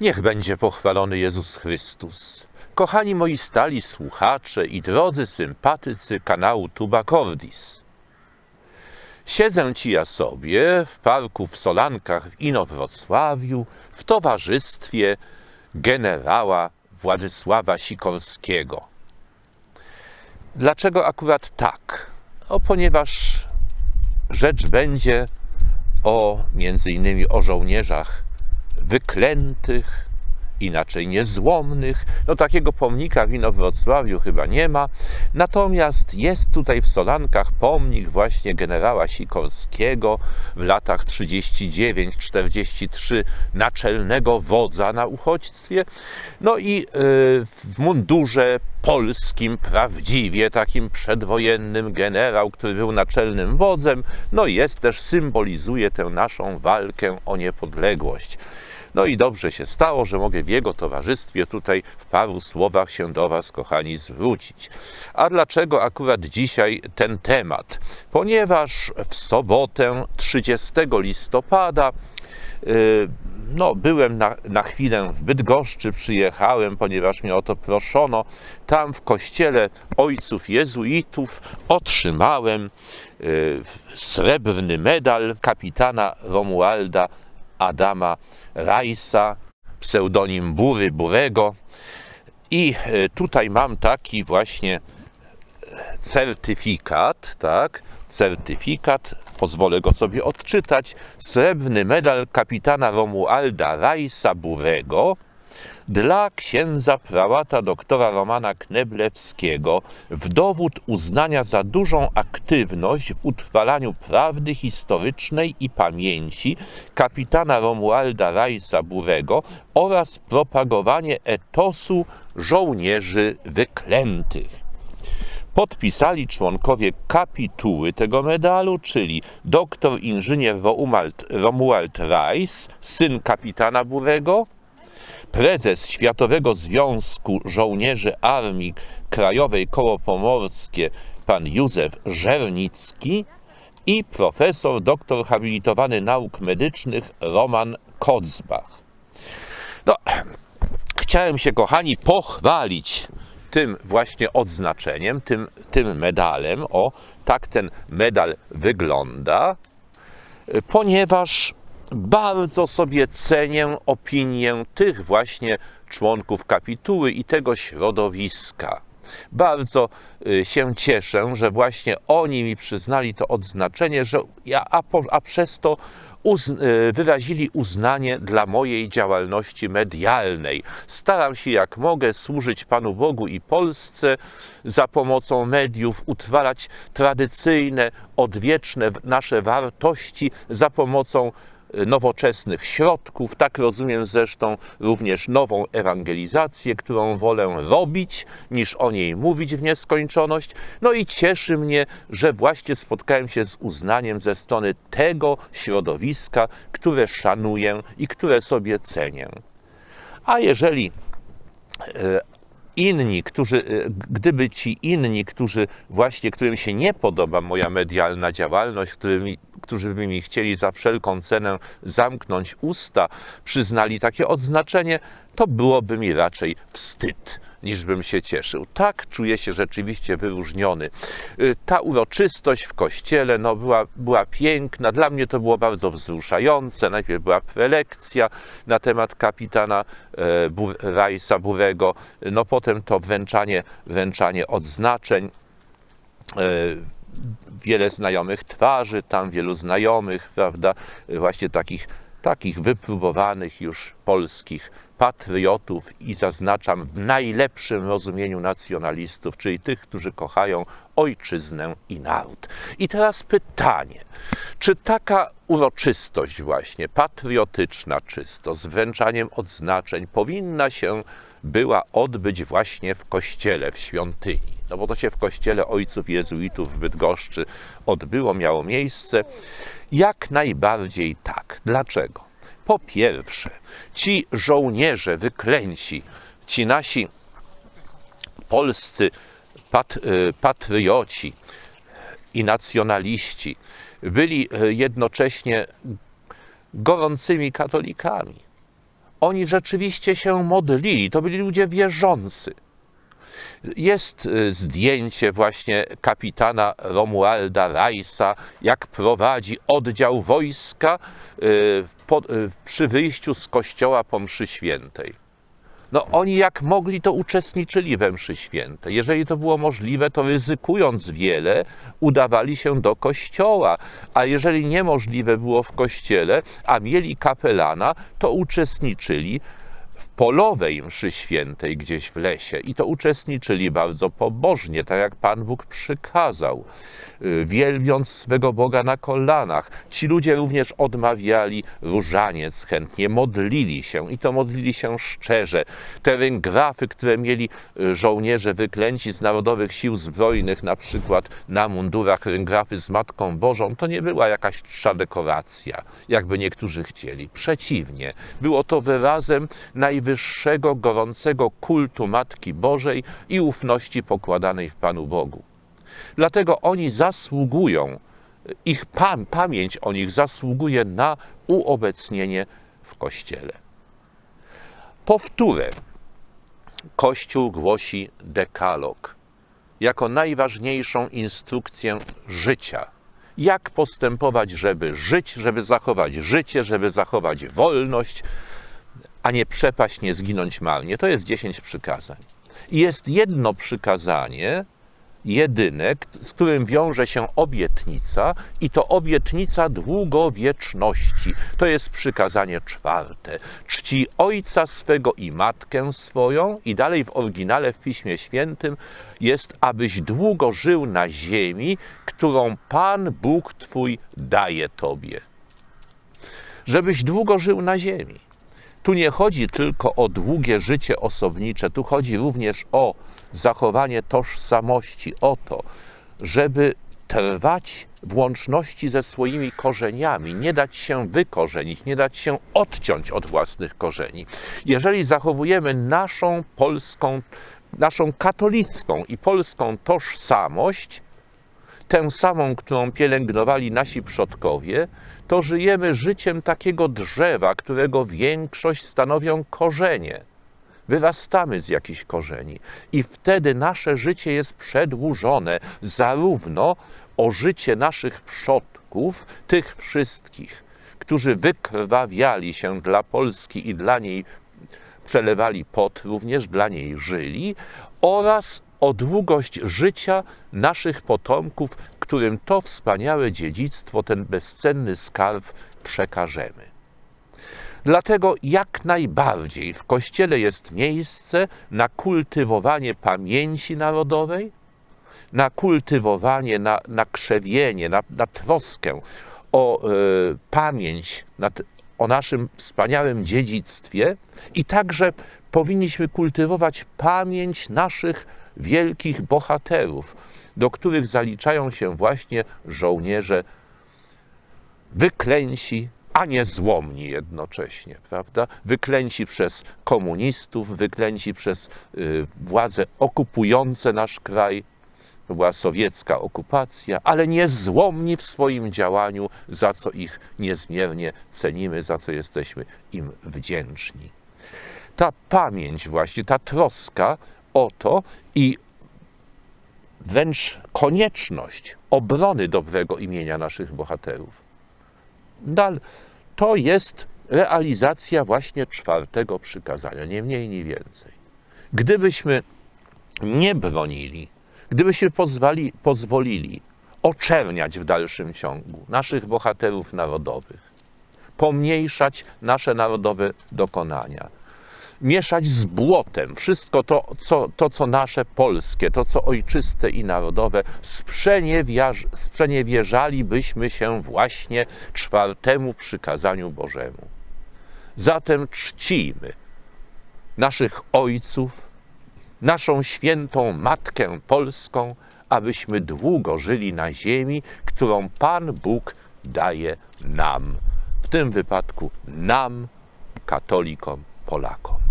Niech będzie pochwalony Jezus Chrystus. Kochani moi stali słuchacze i drodzy sympatycy kanału Tuba Cordis. Siedzę ci ja sobie w parku w Solankach w Inowrocławiu w towarzystwie generała Władysława Sikorskiego. Dlaczego akurat tak? O, ponieważ rzecz będzie o między innymi o żołnierzach wyklętych, inaczej niezłomnych. No takiego pomnika w Inowrocławiu chyba nie ma. Natomiast jest tutaj w Solankach pomnik właśnie generała Sikorskiego w latach 39-43 naczelnego wodza na uchodźstwie. No i yy, w mundurze polskim, prawdziwie takim przedwojennym generał, który był naczelnym wodzem, no jest też symbolizuje tę naszą walkę o niepodległość. No i dobrze się stało, że mogę w jego towarzystwie tutaj w paru słowach się do Was, kochani, zwrócić. A dlaczego akurat dzisiaj ten temat? Ponieważ w sobotę 30 listopada yy, no, byłem na, na chwilę w Bydgoszczy, przyjechałem, ponieważ mnie o to proszono. Tam w kościele ojców jezuitów otrzymałem yy, srebrny medal kapitana Romualda Adama Rajsa, pseudonim Bury Burego. I e, tutaj mam taki właśnie certyfikat, tak? Certyfikat, pozwolę go sobie odczytać. Srebrny medal kapitana Romualda Rajsa Burego dla księdza prałata doktora Romana Kneblewskiego w dowód uznania za dużą aktywność w utrwalaniu prawdy historycznej i pamięci kapitana Romualda Rajsa Burego oraz propagowanie etosu żołnierzy wyklętych. Podpisali członkowie kapituły tego medalu, czyli doktor inżynier Romuald, Romuald syn kapitana Burego, prezes Światowego Związku Żołnierzy Armii Krajowej Koło Pomorskie pan Józef Żernicki i profesor doktor habilitowany nauk medycznych Roman Kocbach. No, chciałem się, kochani, pochwalić tym właśnie odznaczeniem, tym, tym medalem. O, tak ten medal wygląda, ponieważ bardzo sobie cenię opinię tych właśnie członków kapituły i tego środowiska. Bardzo y, się cieszę, że właśnie oni mi przyznali to odznaczenie, że ja, a, po, a przez to y, wyrazili uznanie dla mojej działalności medialnej. Staram się jak mogę służyć Panu Bogu i Polsce za pomocą mediów, utrwalać tradycyjne, odwieczne nasze wartości za pomocą nowoczesnych środków. Tak rozumiem zresztą również nową ewangelizację, którą wolę robić, niż o niej mówić w nieskończoność. No i cieszy mnie, że właśnie spotkałem się z uznaniem ze strony tego środowiska, które szanuję i które sobie cenię. A jeżeli inni, którzy, gdyby ci inni, którzy właśnie, którym się nie podoba moja medialna działalność, którymi, którzy by mi chcieli za wszelką cenę zamknąć usta, przyznali takie odznaczenie, to byłoby mi raczej wstyd niż bym się cieszył. Tak czuję się rzeczywiście wyróżniony. Ta uroczystość w kościele no, była, była piękna. Dla mnie to było bardzo wzruszające. Najpierw była prelekcja na temat kapitana e, Rajsa Burego, no potem to wręczanie, wręczanie odznaczeń. E, wiele znajomych twarzy, tam wielu znajomych, prawda, właśnie takich, takich wypróbowanych już polskich patriotów i zaznaczam w najlepszym rozumieniu nacjonalistów, czyli tych, którzy kochają ojczyznę i naród. I teraz pytanie, czy taka uroczystość właśnie, patriotyczna czysto, z wręczaniem odznaczeń powinna się była odbyć właśnie w kościele, w świątyni? No bo to się w kościele ojców jezuitów w Bydgoszczy odbyło, miało miejsce. Jak najbardziej tak. Dlaczego? Po pierwsze, ci żołnierze wyklęci, ci nasi polscy pat, patrioci i nacjonaliści byli jednocześnie gorącymi katolikami. Oni rzeczywiście się modlili, to byli ludzie wierzący. Jest y, zdjęcie właśnie kapitana Romualda Rajsa, jak prowadzi oddział wojska y, y, przy wyjściu z kościoła po mszy świętej. No oni jak mogli, to uczestniczyli we mszy świętej. Jeżeli to było możliwe, to ryzykując wiele, udawali się do kościoła. A jeżeli niemożliwe było w kościele, a mieli kapelana, to uczestniczyli polowej mszy świętej gdzieś w lesie i to uczestniczyli bardzo pobożnie, tak jak Pan Bóg przykazał, y, wielbiąc swego Boga na kolanach. Ci ludzie również odmawiali różaniec chętnie, modlili się i to modlili się szczerze. Te ryngrafy, które mieli y, żołnierze wyklęci z Narodowych Sił Zbrojnych, na przykład na mundurach ryngrafy z Matką Bożą, to nie była jakaś czcza dekoracja, jakby niektórzy chcieli. Przeciwnie, było to wyrazem najwyższego, gorącego kultu Matki Bożej i ufności pokładanej w Panu Bogu. Dlatego oni zasługują, ich pam, pamięć o nich zasługuje na uobecnienie w Kościele. Powtórę. Kościół głosi dekalog jako najważniejszą instrukcję życia. Jak postępować, żeby żyć, żeby zachować życie, żeby zachować wolność, a nie przepaść, nie zginąć marnie. To jest dziesięć przykazań. I jest jedno przykazanie, jedyne, z którym wiąże się obietnica, i to obietnica długowieczności. To jest przykazanie czwarte. Czci ojca swego i matkę swoją, i dalej w oryginale w Piśmie Świętym jest, abyś długo żył na ziemi, którą Pan Bóg Twój daje Tobie. Żebyś długo żył na ziemi. Tu nie chodzi tylko o długie życie osobnicze, tu chodzi również o zachowanie tożsamości, o to, żeby trwać w łączności ze swoimi korzeniami, nie dać się wykorzenić, nie dać się odciąć od własnych korzeni. Jeżeli zachowujemy naszą polską, naszą katolicką i polską tożsamość, tę samą, którą pielęgnowali nasi przodkowie, to żyjemy życiem takiego drzewa, którego większość stanowią korzenie. Wyrastamy z jakichś korzeni i wtedy nasze życie jest przedłużone zarówno o życie naszych przodków, tych wszystkich, którzy wykrwawiali się dla Polski i dla niej przelewali pot, również dla niej żyli, oraz o długość życia naszych potomków, którym to wspaniałe dziedzictwo, ten bezcenny skarb przekażemy. Dlatego jak najbardziej w Kościele jest miejsce na kultywowanie pamięci narodowej, na kultywowanie, na, na krzewienie, na, na troskę o y, pamięć o naszym wspaniałym dziedzictwie i także powinniśmy kultywować pamięć naszych wielkich bohaterów, do których zaliczają się właśnie żołnierze wyklęci, a nie złomni jednocześnie, prawda? Wyklęci przez komunistów, wyklęci przez y, władze okupujące nasz kraj. To była sowiecka okupacja, ale niezłomni w swoim działaniu, za co ich niezmiernie cenimy, za co jesteśmy im wdzięczni. Ta pamięć, właśnie ta troska o to i wręcz konieczność obrony dobrego imienia naszych bohaterów. Dal, to jest realizacja właśnie czwartego przykazania, nie mniej, nie więcej. Gdybyśmy nie bronili, gdybyśmy pozwali, pozwolili oczerniać w dalszym ciągu naszych bohaterów narodowych, pomniejszać nasze narodowe dokonania, mieszać z błotem wszystko to co, to, co nasze polskie, to, co ojczyste i narodowe, sprzeniewierz, sprzeniewierzalibyśmy się właśnie czwartemu przykazaniu Bożemu. Zatem czcimy naszych ojców, naszą świętą Matkę Polską, abyśmy długo żyli na ziemi, którą Pan Bóg daje nam. W tym wypadku nam, katolikom, Polakom.